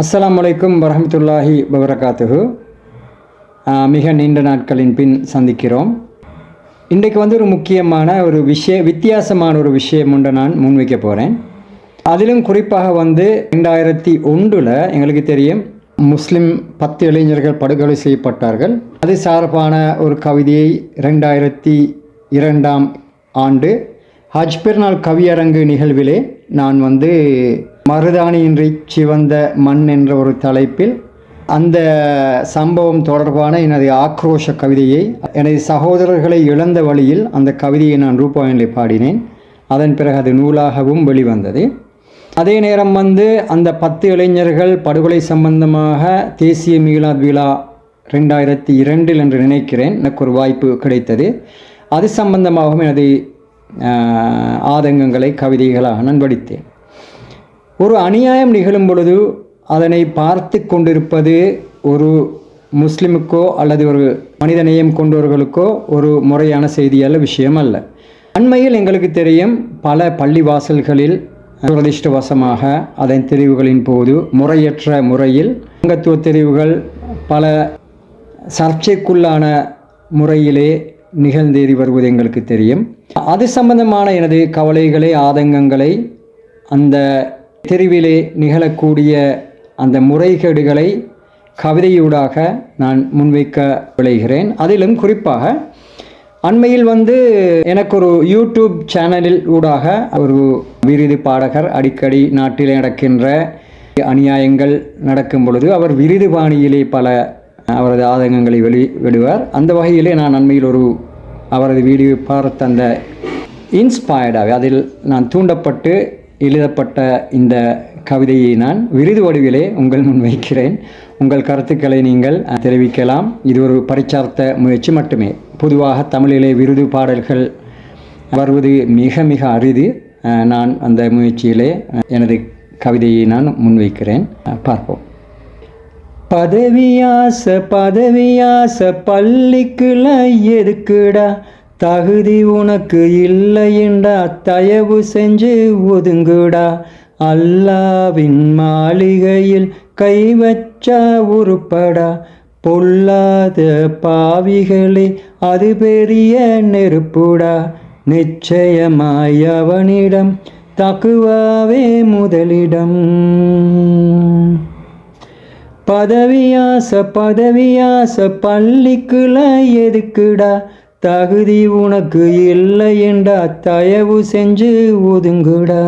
அஸ்லாம் அலைக்கும் வரமத்துல்லாஹி வபரகாத்துஹு மிக நீண்ட நாட்களின் பின் சந்திக்கிறோம். இன்றைக்கு வந்து ஒரு முக்கியமான ஒரு விஷய வித்தியாசமான ஒரு விஷயம் ஒன்று நான் முன்வைக்க போகிறேன் அதிலும் குறிப்பாக வந்து ரெண்டாயிரத்தி ஒன்றில் எங்களுக்கு தெரியும் முஸ்லிம் பத்து இளைஞர்கள் படுகொலை செய்யப்பட்டார்கள். அது சார்பான ஒரு கவிதையை ரெண்டாயிரத்தி இரண்டாம் ஆண்டு ஹஜ் பெருநாள் கவியரங்கு நிகழ்விலே நான் வந்து மருதாணியின்றி சிவந்த மண் என்ற ஒரு தலைப்பில் அந்த சம்பவம் தொடர்பான எனது ஆக்ரோஷ கவிதையை எனது சகோதரர்களை இழந்த வழியில் அந்த கவிதையை நான் ரூபாயிலே பாடினேன். அதன் பிறகு அது நூலாகவும் வெளிவந்தது. அதே நேரம் வந்து அந்த பத்து இளைஞர்கள் படுகொலை சம்பந்தமாக தேசிய மீளா விழா ரெண்டாயிரத்தி இரண்டில் என்று நினைக்கிறேன். எனக்கு ஒரு வாய்ப்பு கிடைத்தது. அது சம்பந்தமாகவும் எனது ஆதங்கங்களை கவிதைகளாக நான் படித்தேன். ஒரு அநியாயம் நிகழும் பொழுது அதனை பார்த்து கொண்டிருப்பது ஒரு முஸ்லிமுக்கோ அல்லது ஒரு மனிதநேயம் கொண்டவர்களுக்கோ ஒரு முறையான செய்தியல்ல விஷயம் அல்ல. அண்மையில் எங்களுக்கு தெரியும் பல பள்ளிவாசல்களில் துரதிர்ஷ்டவசமாக அதன் தெரிவுகளின் போது முறையற்ற முறையில் அங்கத்துவ தெரிவுகள் பல சர்ச்சைக்குள்ளான முறையிலே நிகழ்ந்தேறி வருவது எங்களுக்கு தெரியும். அது சம்பந்தமான எனது கவலைகளை ஆதங்கங்களை அந்த தெருவிலே நிகழக்கூடிய அந்த முறைகேடுகளை கவிதையூடாக நான் முன்வைக்க விளைகிறேன் அதிலும் குறிப்பாக அண்மையில் வந்து எனக்கு ஒரு யூடியூப் சேனலில் ஊடாக ஒரு விருது பாடகர் அடிக்கடி நாட்டில் நடக்கின்ற அநியாயங்கள் நடக்கும் பொழுது அவர் விருது பாணியிலே பல அவரது ஆதங்கங்களை வெளி விடுவார் அந்த வகையிலே நான் அண்மையில் ஒரு அவரது வீடியோ பார்த்த அந்த இன்ஸ்பயர்டாக அதில் நான் தூண்டப்பட்டு எழுதப்பட்ட இந்த கவிதையை நான் விருது வடிவிலே உங்கள் முன் வைக்கிறேன். உங்கள் கருத்துக்களை நீங்கள் தெரிவிக்கலாம். இது ஒரு பரிச்சார்த்த முயற்சி மட்டுமே. பொதுவாக தமிழிலே விருது பாடல்கள் வருவது மிக மிக அரிது. நான் அந்த முயற்சியிலே எனது கவிதையை நான் முன்வைக்கிறேன் பார்ப்போம். பதவியாச பதவியாச பள்ளிக்குள்ள எதுக்குடா? தகுதி உனக்கு இல்லையண்டா தயவு செஞ்சு ஒதுங்குடா. அல்லாவின் மாளிகையில் கை வச்சா உருப்படா. பொல்லாத பாவிகளே அது பெரிய நெருப்புடா. நிச்சயமாய் அவனிடம் தக்குவாவே முதலிடம். பதவியாச பதவியாச பள்ளிக்குள்ள எதுக்குடா? தகுதி உனக்கு இல்லை என்றா தயவு செஞ்சு ஒதுங்குடா.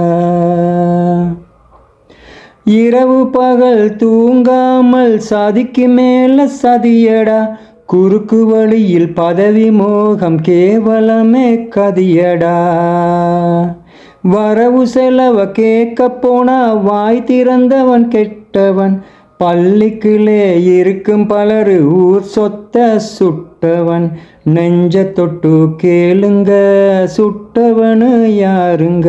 இரவு பகல் தூங்காமல் சதிக்கு மேல சதியடா. குறுக்கு வழியில் பதவி மோகம் கேவலமே கதியடா. வரவு செலவ கேட்க போனா வாய் திறந்தவன் கெட்டவன். பள்ளிக்குள்ளே இருக்கும் பலரு ஊர் சொத்த சுட்டவன் நெஞ்ச தொட்டு கேளுங்க சுட்டவனு யாருங்க?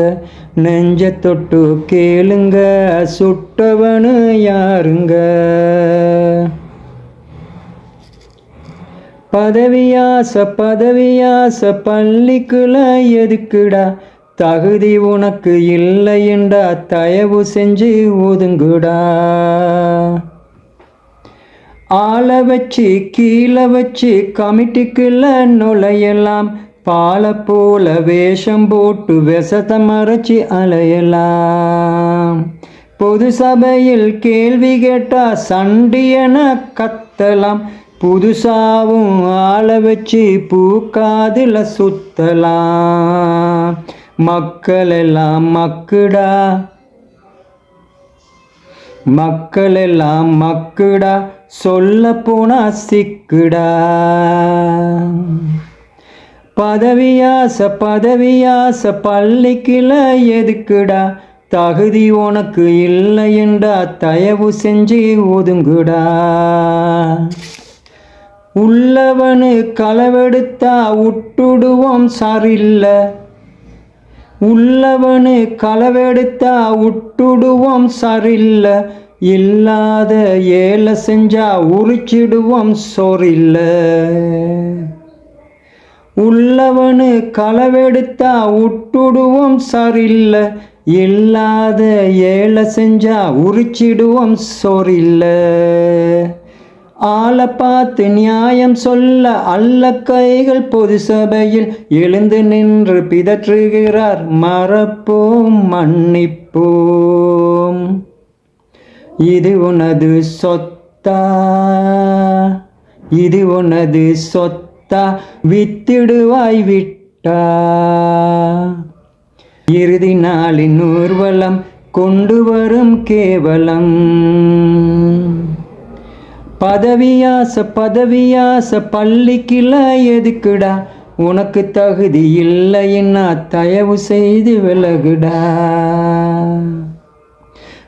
நெஞ்ச தொட்டு கேளுங்க சுட்டவனு யாருங்க? பதவியாச பதவியாச பள்ளிக்குள்ள எதுக்குடா? தகுதி உனக்கு இல்லையண்டா தயவு செஞ்சு ஒதுங்குடா. ஆளை வச்சு கீழே வச்சு கமிட்டிக்குள்ள நுழையலாம். பாலை போல வேஷம் போட்டு விசத்தை மறைச்சி அலையலாம். பொது சபையில் கேள்வி கேட்டா சண்டியன கத்தலாம். புதுசாவும் ஆளை வச்சு பூக்காதில் சுத்தலாம். மக்கள் எல்லாம் மக்குடா. மக்கள் எல்லாம் மக்குடா. சொல்ல போனா சிக்குடா. பதவியாச பதவியாச பள்ளிக்கில எதுக்குடா? தகுதி உனக்கு இல்லையண்டா தயவு செஞ்சு ஒதுங்குடா. உள்ளவனு களவெடுத்தா உட்டுடுவோம் சரில்லை. உள்ளவனு களவெடுத்தா உட்டுடுவோம் சரில்லை. இல்லாத ஏழை செஞ்சா உரிச்சிடுவோம் சொரில்ல உள்ளவனு களவெடுத்தா உட்டுடுவோம் சரில்ல இல்லாத ஏழை செஞ்சா உரிச்சிடுவோம் சோறில்ல. ஆளை பார்த்து நியாயம் சொல்ல அல்ல கைகள் பொது சபையில் எழுந்து நின்று பிதற்றுகிறார் மறப்போம் மன்னிப்போம். இது உனது சொத்தா? இது உனது சொத்தா? வித்திடுவாய் விட்டா? இறுதி நாளின் ஊர்வலம் கொண்டு வரும் கேவலம். பதவியாச பதவியாச பள்ளிக்கில எதுக்குடா? உனக்கு தகுதி இல்லைன்னா தயவு செய்து விலகுடா?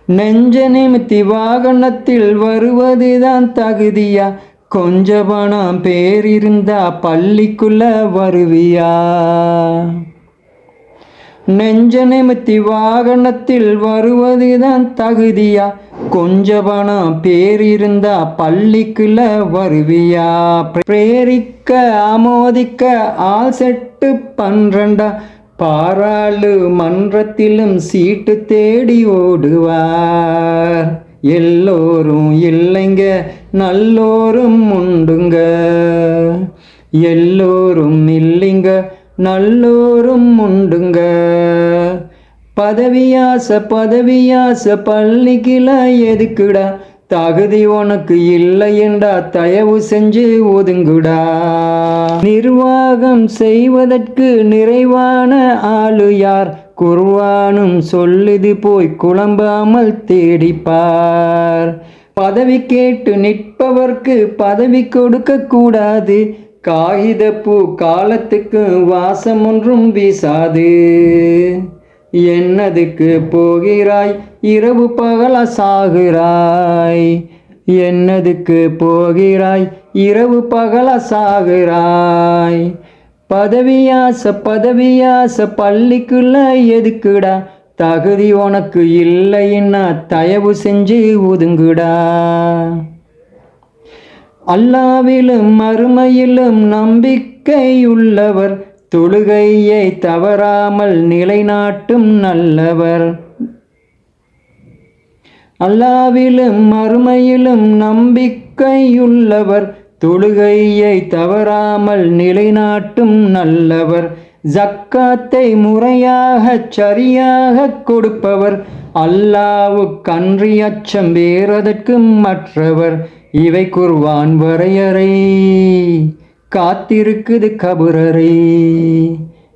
நெஞ்ச நிமித்தி வாகனத்தில் வருவதுதான் தகுதியா? கொஞ்ச பணம் பேர் இருந்தா பள்ளிக்குள்ள வருவியா? நெஞ்ச நிமித்தி வாகனத்தில் வருவதுதான் தகுதியா? கொஞ்ச பணம் பேர் இருந்தா பள்ளிக்குள்ள வருவியா? பிரேரிக்க ஆமோதிக்க ஆள் செட்டு பன்றண்டா? பாராளு மன்றத்திலும் சீட்டு தேடி ஓடுவார். எல்லோரும் இல்லைங்க நல்லோரும் உண்டுங்க. எல்லோரும் இல்லைங்க நல்லோரும் உண்டுங்க. பதவியாச பதவியாச பள்ளிக்கில எதுக்குடா? தகுதி உனக்கு இல்லையெண்டா தயவு செஞ்சு ஒதுங்குடா. நிர்வாகம் செய்வதற்கு நிறைவான ஆளு யார்? குர்வானும் சொல்லுது போய் குழம்பாமல் தேடிப்பார். பதவி கேட்டு நிற்பவர்க்கு பதவி கொடுக்க கூடாது. காகிதப்பூ காலத்துக்கு வாசம் ஒன்றும் வீசாது. என்னதுக்கு போகிறாய்? இரவு பகல சாகிறாய் என்னதுக்கு போகிறாய்? இரவு பகல சாகிறாய் பதவியாச பதவியாச பள்ளிக்குள்ள எதுக்குடா? தகுதி உனக்கு இல்லைன்னா தயவு செஞ்சு ஒதுங்குடா. அல்லாவிலும் மறுமையிலும் நம்பிக்கையுள்ளவர் தொழுகையை தவறாமல் நிலைநாட்டும் நல்லவர். அல்லாவிலும் மறுமையிலும் நம்பிக்கையுள்ளவர். தொழுகையை தவறாமல் நிலைநாட்டும் நல்லவர். ஜக்காத்தை முறையாக சரியாக கொடுப்பவர். அல்லாவுக்கன்றி அச்சம் வேறதற்கும் மற்றவர். இவை குர்வான் வரையறை. காத்திருக்குது கபுரறை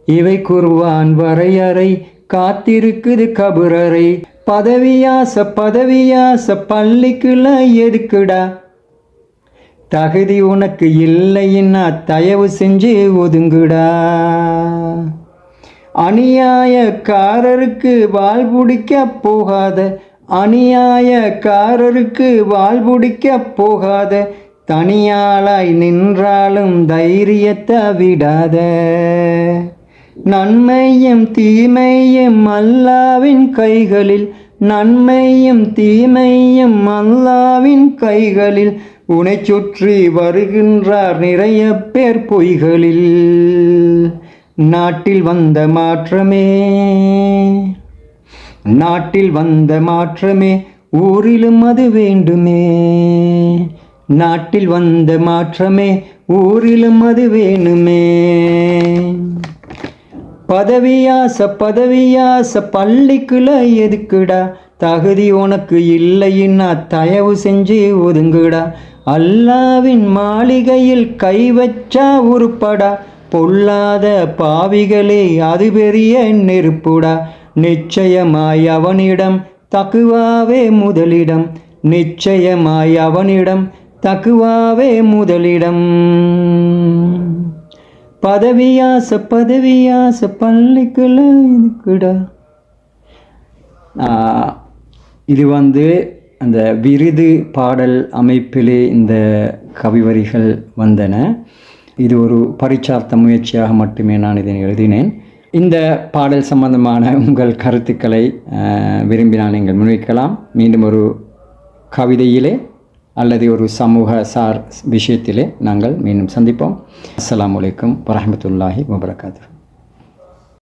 இவை குர்வான் வரையறை. காத்திருக்குது கபுரரை. பதவியாச பதவியாச பள்ளிக்குள்ள எதுக்குடா? தகுதி உனக்கு இல்லைன்னா தயவு செஞ்சு ஒதுங்குடா. அநியாயக்காரருக்கு வால் பிடிக்க போகாத. அநியாயக்காரருக்கு வால் பிடிக்க போகாத. தனியாளாய் நின்றாலும் தைரியத்தை விடாத. நன்மையும் தீமையும் அல்லாவின் கைகளில் நன்மையும் தீமையும் அல்லாவின் கைகளில் உனை சுற்றி வருகின்றார் நிறைய பேர் பொய்களில். நாட்டில் வந்த மாற்றமே நாட்டில் வந்த மாற்றமே ஊரிலும் அது வேண்டுமே. நாட்டில் வந்த மாற்றமே ஊரிலும் அது வேணுமே. பதவியாச பதவியாச பள்ளிக்குள்ள எதுக்குடா? தகுதி உனக்கு இல்லைன்னா தயவு செஞ்சு ஒதுங்குடா. அல்லாவின் மாளிகையில் கை வச்சா உருப்படா. பொல்லாத பாவிகளே அது பெரிய நெருப்புடா. நிச்சயமாய் அவனிடம் தக்குவாவே முதலிடம். நிச்சயமாய் அவனிடம் தக்குவாவே முதலிடம். பதவியாச பதவியாச பள்ளிக்குள்ள இதுக்குடா. இது வந்து அந்த விருது பாடல் அமைப்பிலே இந்த கவிவரிகள் வந்தன. இது ஒரு பரிச்சார்த்த முயற்சியாக மட்டுமே நான் இதை எழுதினேன். இந்த பாடல் சம்பந்தமான உங்கள் கருத்துக்களை விரும்பி விரும்பினால் நீங்கள் முன்வைக்கலாம். மீண்டும் ஒரு கவிதையிலே அல்லது ஒரு சமூக சார் விஷயத்திலே நாங்கள் மீண்டும் சந்திப்போம். அஸ்லாம் வலைக்கம் வரமத்துல்லாஹி வபரகாத்துஹு.